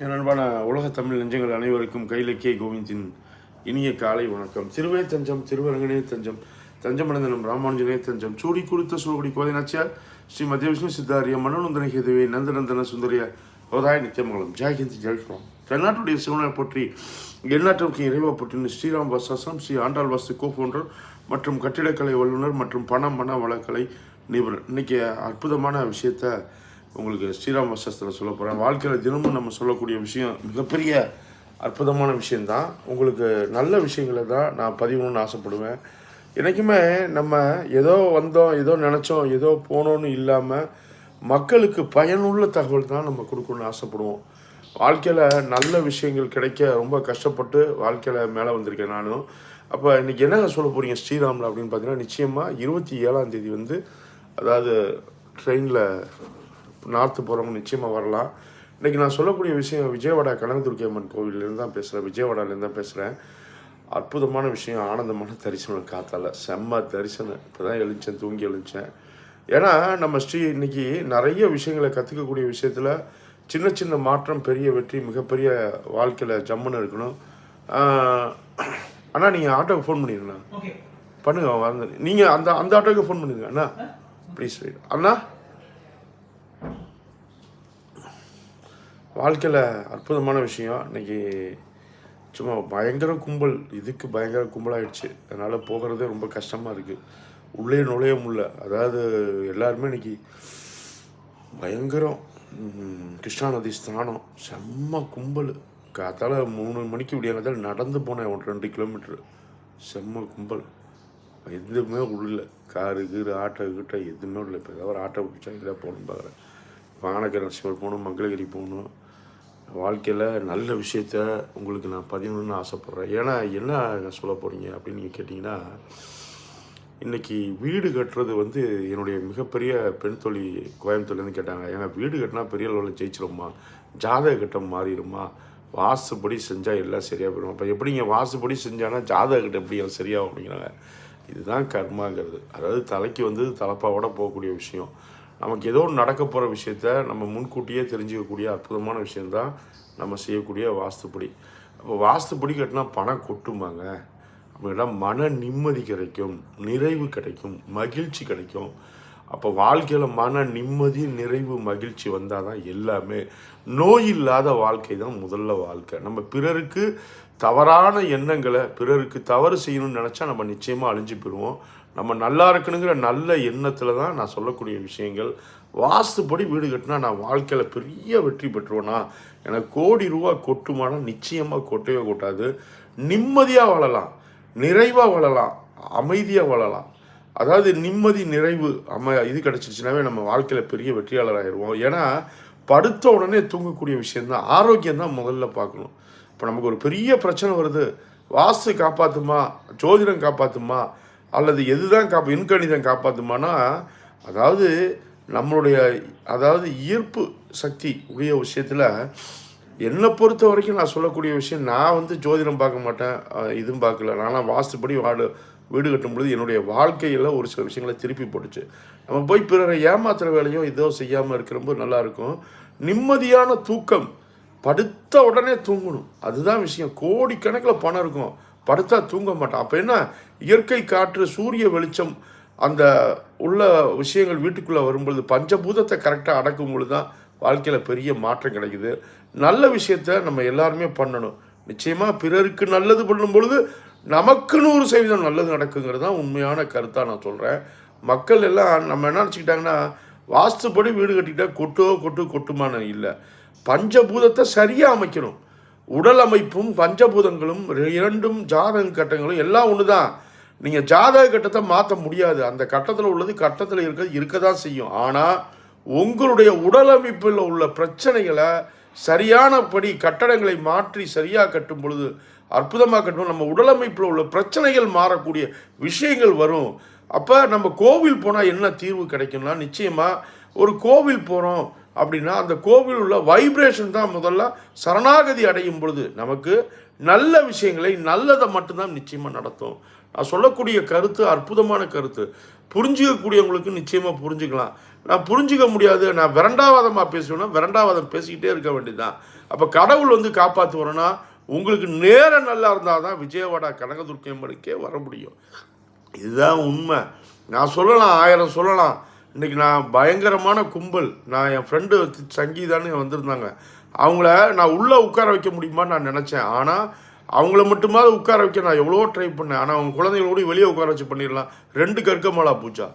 என் அன்பான உலக தமிழ் நெஞ்சங்கள் அனைவருக்கும் கைலக்கிய கோவிந்தின் இனிய காலை வணக்கம். சிறுவே தஞ்சம் திருவரங்கனே தஞ்சம் தஞ்சமனந்தனம் ராமானுஜனே தஞ்சம் சூடி குறித்த கோதை நாச்சியார் ஸ்ரீ மத்திய விஷ்ணு சித்தாரிய மனோநந்தன ஹேதுவே நந்தநந்தன சுந்தரிய ஹோதாய நித்தியமங்கலம். ஜெயஹிந்த் ஜெய்ஸ்ராம் தென்னாட்டுடைய சிவனை போற்றி எந்நாட்டிற்கு இறைவா போற்றின ஸ்ரீராம் வசாசம் ஸ்ரீ ஆண்டாள் வாஸ்து கோபோன்றர் மற்றும் கட்டிடக்கலை வல்லுநர் மற்றும் பணம் மன வளக்கலை நிபுணர். இன்னைக்கு அற்புதமான விஷயத்தை உங்களுக்கு ஸ்ரீராம சாஸ்திரம் சொல்ல போகிறேன் வாழ்க்கையில் தினமும் நம்ம சொல்லக்கூடிய விஷயம் மிகப்பெரிய அற்புதமான விஷயந்தான் உங்களுக்கு நல்ல விஷயங்களை தான் நான் பதிவுன்னு ஆசைப்படுவேன். என்றைக்குமே நம்ம ஏதோ வந்தோம் ஏதோ நினச்சோம் ஏதோ போனோன்னு இல்லாமல் மக்களுக்கு பயனுள்ள தகவல் தான் நம்ம கொடுக்கணும்னு ஆசைப்படுவோம். வாழ்க்கையில் நல்ல விஷயங்கள் கிடைக்க ரொம்ப கஷ்டப்பட்டு வாழ்க்கையில் மேலே வந்திருக்கேன் நானும். அப்போ இன்றைக்கி என்னங்க சொல்ல போகிறீங்க ஸ்ரீராமில் அப்படின்னு பார்த்தீங்கன்னா நிச்சயமாக இருபத்தி ஏழாம் தேதி வந்து அதாவது ட்ரெயினில் நார்த்து போகிறவங்க நிச்சயமாக வரலாம். இன்றைக்கி நான் சொல்லக்கூடிய விஷயம் விஜயவாடா கனகதுர்க்கி அம்மன் கோவிலேருந்து தான் பேசுகிறேன் விஜயவாடாலேருந்து தான் பேசுகிறேன் அற்புதமான விஷயம் ஆனந்தமான தரிசனம் காத்தால. செம்ம தரிசனம். இப்போ தான் எழுந்தேன் தூங்கி எழுந்தேன். ஏன்னா நம்ம ஸ்ரீ இன்னைக்கு நிறைய விஷயங்களை கற்றுக்கக்கூடிய விஷயத்தில் சின்ன சின்ன மாற்றம் பெரிய வெற்றி மிகப்பெரிய வாழ்க்கையில் ஜம்முன்னு இருக்கணும். அண்ணா நீங்கள் ஆட்டோக்கு ஃபோன் பண்ணிடுங்கண்ணா பண்ணுங்க வாங்க. நீங்கள் அந்த அந்த ஆட்டோக்கு ஃபோன் பண்ணுங்க அண்ணா. ப்ளீஸ் வெயிட் அண்ணா? வாழ்க்கையில் அற்புதமான விஷயம். இன்னைக்கு சும்மா பயங்கர கும்பல். இதுக்கு பயங்கர கும்பலாகிடுச்சு அதனால் போகிறதே ரொம்ப கஷ்டமாக இருக்குது உள்ளே நுழைய முடியல. அதாவது எல்லாருமே இன்னைக்கு பயங்கரம். கிருஷ்ணா நதி ஸ்தானம் செம்ம கும்பல். காத்தால் மூணு மணிக்கு விடியாங்கத்தால நடந்து போனேன். ஒரு ரெண்டு கிலோமீட்ரு செம்ம கும்பல். எதுவுமே உள்ள காரு கீரு ஆட்டோ கிட்ட எதுவுமே இல்லை இப்போ ஏதாவது ஒரு ஆட்டோ பிடிச்சா இல்லை போகணும் பார்க்குறேன் வானகர் நரசிம்மர் போகணும் மங்களகிரி போகணும். வாழ்க்கையில் நல்ல விஷயத்த உங்களுக்கு நான் பதிவுன்னு ஆசைப்பட்றேன். ஏன்னா என்ன சொல்ல போகிறீங்க அப்படின்னு நீங்கள் கேட்டிங்கன்னா இன்னைக்கு வீடு கட்டுறது வந்து என்னுடைய மிகப்பெரிய பெண் தொழில் கோயம்புத்தூர்லேருந்து கேட்டாங்க. ஏன்னா வீடு கட்டினா பெரிய அளவில் ஜெயிச்சிருமா ஜாதக கட்டம் மாறிடுமா? வாசுபடி செஞ்சால் எல்லாம் சரியாக போயிடும். அப்போ எப்படிங்க வாசுபடி செஞ்சானா ஜாதக கட்டம் எப்படி எல்லாம் சரியாகும் அப்படிங்கிறாங்க. இதுதான் கர்மாங்கிறது. அதாவது தலைக்கு வந்து தலப்பாவோட போகக்கூடிய விஷயம். நமக்கு ஏதோ ஒன்று நடக்க போகிற விஷயத்த நம்ம முன்கூட்டியே தெரிஞ்சுக்கக்கூடிய அற்புதமான விஷயந்தான் நம்ம செய்யக்கூடிய வாஸ்துப்படி. அப்போ வாஸ்துப்படி கட்டினா பணம் கொட்டுமாங்க அப்படின்னா மன நிம்மதி கிடைக்கும் நிறைவு கிடைக்கும் மகிழ்ச்சி கிடைக்கும். அப்போ வாழ்க்கையில் மன நிம்மதி நிறைவு மகிழ்ச்சி வந்தால் தான் எல்லாமே நோய் இல்லாத வாழ்க்கை தான் முதல்ல வாழ்க்கை. நம்ம பிறருக்கு தவறான எண்ணங்களை பிறருக்கு தவறு செய்யணும்னு நினச்சா நம்ம நிச்சயமாக அழிஞ்சு போயிடுவோம் நம்ம நல்லா இருக்கணுங்கிற நல்ல எண்ணத்தில் தான் நான் சொல்லக்கூடிய விஷயங்கள். வாஸ்துப்படி வீடு கட்டினா நான் வாழ்க்கையில் பெரிய வெற்றி பெற்றுவேனா? எனக்கு கோடி ரூபா கொட்டுமானா நிச்சயமாக கொட்டவே கொட்டாது. நிம்மதியாக வாழலாம். நிறைவாக வாழலாம். அமைதியாக வாழலாம். அதாவது நிம்மதி நிறைவு அம இது கிடச்சிருச்சுனாவே நம்ம வாழ்க்கையில் பெரிய வெற்றியாளர் ஆயிடுவோம் ஏன்னா படுத்த உடனே தூங்கக்கூடிய விஷயந்தான் ஆரோக்கியம் தான் முதல்ல பார்க்கணும். இப்போ நமக்கு ஒரு பெரிய பிரச்சனை வருது. வாஸ்து காப்பாற்றுமா ஜோதிடம் காப்பாற்றுமா அல்லது எதுதான் காப்பா இன்கணிதம் காப்பாற்றுமானா அதாவது நம்மளுடைய அதாவது ஈர்ப்பு சக்தி உடைய விஷயத்தில் என்னை பொறுத்த வரைக்கும் நான் சொல்லக்கூடிய விஷயம் நான் வந்து ஜோதிடம் பார்க்க மாட்டேன் இதுவும் பார்க்கல. ஆனால் வாஸ்துப்படி வாடு வீடு கட்டும் பொழுது என்னுடைய வாழ்க்கையில் ஒரு சில விஷயங்களை திருப்பி போட்டுச்சு. நம்ம போய் பிறரை ஏமாத்துகிற வேலையும் இதோ செய்யாமல் இருக்கிறப்போ நல்லாயிருக்கும் நிம்மதியான தூக்கம் படுத்த உடனே தூங்கணும். அதுதான் விஷயம். கோடிக்கணக்கில் பணம் இருக்கும். படுத்தா தூங்க மாட்டான். அப்போ என்ன? இயற்கை காற்று சூரிய வெளிச்சம் அந்த உள்ள விஷயங்கள் வீட்டுக்குள்ளே வரும்பொழுது பஞ்சபூதத்தை கரெக்டாக அடக்கும் பொழுது தான் வாழ்க்கையில் பெரிய மாற்றம் கிடைக்குது. நல்ல விஷயத்த நம்ம எல்லாருமே பண்ணணும். நிச்சயமாக பிறருக்கு நல்லது பண்ணும் பொழுது நமக்கு நூறு சதவீதம் நல்லது நடக்குங்கிறது தான் உண்மையான கருத்தாக நான் சொல்கிறேன் மக்கள் எல்லாம் நம்ம என்ன நினச்சிக்கிட்டாங்கன்னா வாஸ்துப்படி வீடு கட்டிக்கிட்டால் கொட்டோ கொட்டு கொட்டுமான இல்லை. பஞ்சபூதத்தை சரியாக அமைக்கணும். உடல் அமைப்பும் பஞ்சபூதங்களும் இரண்டும் ஜாதக கட்டங்களும் எல்லாம் ஒன்று தான் நீங்கள் ஜாதக கட்டத்தை மாற்ற முடியாது. அந்த கட்டத்தில் உள்ளது கட்டத்தில் இருக்கிறது இருக்க தான் செய்யும். ஆனால் உங்களுடைய உடல் அமைப்பில் உள்ள பிரச்சனைகளை சரியானபடி கட்டடங்களை மாற்றி சரியாக கட்டும் பொழுது அற்புதமாக கட்டும் நம்ம உடல் அமைப்பில் உள்ள பிரச்சனைகள் மாறக்கூடிய விஷயங்கள் வரும். அப்போ நம்ம கோவில் போனால் என்ன தீர்வு கிடைக்கும்னா நிச்சயமாக ஒரு கோவில் போகிறோம் அப்படின்னா அந்த கோவில் உள்ள வைப்ரேஷன் தான் முதல்ல சரணாகதி அடையும் பொழுது நமக்கு நல்ல விஷயங்களை நல்லதை மட்டும்தான் நிச்சயமாக நடத்தும். நான் சொல்லக்கூடிய கருத்து அற்புதமான கருத்து. புரிஞ்சிக்கக்கூடியவங்களுக்கு நிச்சயமாக புரிஞ்சுக்கலாம். நான் புரிஞ்சிக்க முடியாது. நான் விரண்டாவாதமாக பேசுவேன்னா விரண்டாவாதம் பேசிக்கிட்டே இருக்க வேண்டியதுதான். அப்போ கடவுள் வந்து காப்பாற்றுவோன்னா உங்களுக்கு நேரம் நல்லா இருந்தால் தான் விஜயவாடா கனகதுர்க்கம்பனுக்கே வர முடியும். இதுதான் உண்மை. நான் சொல்லலாம் ஆயிரம் சொல்லலாம். இன்னைக்கு நான் பயங்கரமான கும்பல். நான் என் ஃப்ரெண்டு சங்கீதான்னு வந்திருந்தாங்க. அவங்கள நான் உள்ளே உட்கார வைக்க முடியுமான்னு நான் நினச்சேன். ஆனால் அவங்கள மட்டுமாவது உட்கார வைக்க நான் எவ்வளோ ட்ரை பண்ணேன். ஆனால் அவங்க குழந்தைகளோட வெளியே உட்கார வச்சு பண்ணிடலாம். ரெண்டு கற்க மாலா பூச்சா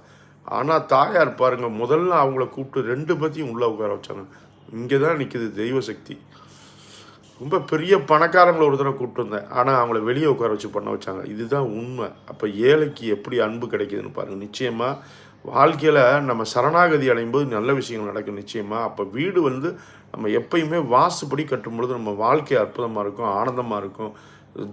ஆனால் தாயார் பாருங்கள் முதல்ல அவங்கள கூப்பிட்டு ரெண்டு பற்றியும் உள்ளே உட்கார வச்சாங்க. இங்கே தான் நிற்கிது தெய்வ சக்தி. ரொம்ப பெரிய பணக்காரங்களை ஒரு தடவை கூப்பிட்டு வந்தேன். ஆனால் அவங்கள வெளியே உட்கார வச்சு பண்ண வச்சாங்க. இதுதான் உண்மை. அப்போ ஏழைக்கு எப்படி அன்பு கிடைக்குதுன்னு பாருங்கள் நிச்சயமாக வாழ்க்கையில் நம்ம சரணாகதி அடையும் போது நல்ல விஷயங்கள் நடக்கும் நிச்சயமாக அப்போ வீடு வந்து நம்ம எப்பயுமே வாசுப்படி கட்டும் பொழுது நம்ம வாழ்க்கை அற்புதமாக இருக்கும் ஆனந்தமாக இருக்கும்.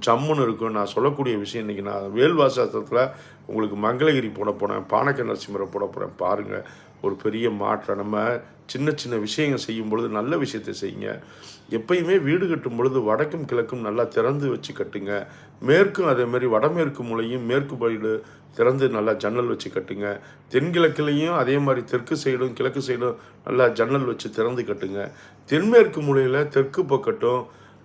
ஜம்முன்னு இருக்கும் நான் சொல்லக்கூடிய விஷயம் இன்றைக்கி நான் வேல்வாசாஸ்திரத்தில் உங்களுக்கு மங்களகிரி போட போனேன் பானக்க நரசிம்மரை போட போகிறேன் பாருங்கள் ஒரு பெரிய மாற்றம். நம்ம சின்ன சின்ன விஷயங்கள் செய்யும் பொழுது நல்ல விஷயத்தை செய்யுங்க. எப்பயுமே வீடு கட்டும் பொழுது வடக்கும் கிழக்கும் நல்லா திறந்து வச்சு கட்டுங்க. மேற்கும் அதே மாதிரி வடமேற்கு மூலையும் மேற்கு பயிடு திறந்து நல்லா ஜன்னல் வச்சு கட்டுங்க. தென்கிழக்குலேயும் அதே மாதிரி தெற்கு சைடும் கிழக்கு சைடும் நல்லா ஜன்னல் வச்சு திறந்து கட்டுங்க. தென்மேற்கு மூலையில் தெற்கு பக்கட்டும்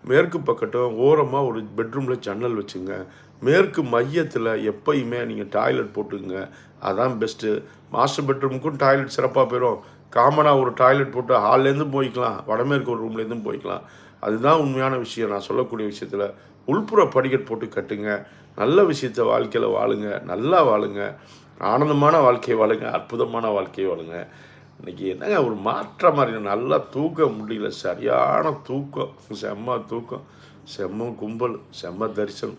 மேற்கு பக்கட்டும் ஓரமாக ஒரு பெட்ரூமில் ஜன்னல் வச்சுங்க. மேற்கு மையத்தில் எப்பயுமே நீங்கள் டாய்லெட் போட்டுக்குங்க. அதான் பெஸ்ட்டு மாஸ்டர் பெட்ரூமுக்கும் டாய்லெட் சிறப்பாக போயிடும் காமனாக ஒரு டாய்லெட் போட்டு ஹால்லேருந்து போய்க்கலாம். வடமேற்கு ஒரு ரூம்லேருந்தும் போய்க்கலாம். அதுதான் உண்மையான விஷயம். நான் சொல்லக்கூடிய விஷயத்தில் உள்புற படிக்கட் போட்டு கட்டுங்க. நல்ல விஷயத்த வாழ்க்கையில் வாழுங்க. நல்லா வாழுங்க. ஆனந்தமான வாழ்க்கையை வாழுங்க. அற்புதமான வாழ்க்கையை வாழுங்க. இன்னைக்கு என்னங்க ஒரு மாற்றம் மாதிரி நல்லா தூக்க முடியல. சரியான தூக்கம். செம்ம தூக்கம். செம்ம கும்பல் செம்ம தரிசனம்.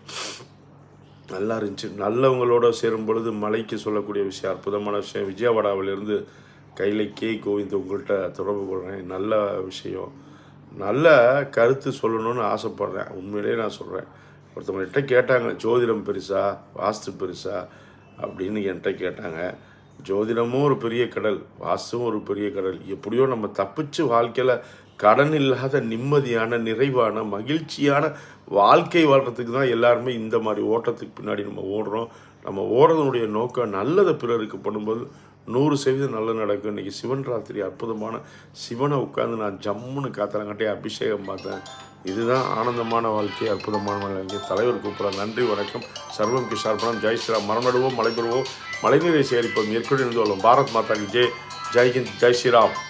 நல்லா இருந்துச்சு. நல்லவங்களோட சேரும் பொழுது மலைக்கு சொல்லக்கூடிய விஷயம் அற்புதமான விஷயம். விஜயவாடாவிலிருந்து கையில் கே கோவிந்த் உங்கள்கிட்ட தொடர்பு கொள்கிறேன் நல்ல விஷயம். நல்ல கருத்து சொல்லணும்னு ஆசைப்பட்றேன். உண்மையிலேயே நான் சொல்கிறேன் ஒருத்தவங்கள்ட்ட கேட்டாங்க ஜோதிடம் பெருசா? வாஸ்து பெருசா? அப்படின்னு என்கிட்ட கேட்டாங்க. ஜோதிடமும் ஒரு பெரிய கடல் வாசும் ஒரு பெரிய கடல். எப்படியோ நம்ம தப்பிச்சு வாழ்க்கையில் கடன் இல்லாத நிம்மதியான நிறைவான மகிழ்ச்சியான வாழ்க்கை வாழ்கிறதுக்கு தான் எல்லாருமே இந்த மாதிரி ஓட்டத்துக்கு பின்னாடி நம்ம ஓடுறோம். நம்ம ஓடுறதுனுடைய நோக்கம் நல்லதை பிறருக்கு பண்ணும்போது நூறு சதவீதம் நல்லது நடக்கும். இன்றைக்கி சிவன் ராத்திரி அற்புதமான சிவனை உட்காந்து நான் ஜம்முன்னு காத்தலங்காட்டி அபிஷேகம் பார்த்தேன். இதுதான் ஆனந்தமான வாழ்க்கை அற்புதமான வாழ்க்கை. தலைவர் கூப்பிட நன்றி வணக்கம். சர்வம் கிஷார்பணம். ஜெய் ஸ்ரீராம். மரம் நடுவோம் மலை பெறுவோம். மழைநீரை சேகரிப்போம். மேற்கொண்டு இருந்து வரும் பாரத் மாதா ஜெய். ஜெய் ஹிந்த் ஜெய் ஸ்ரீராம்.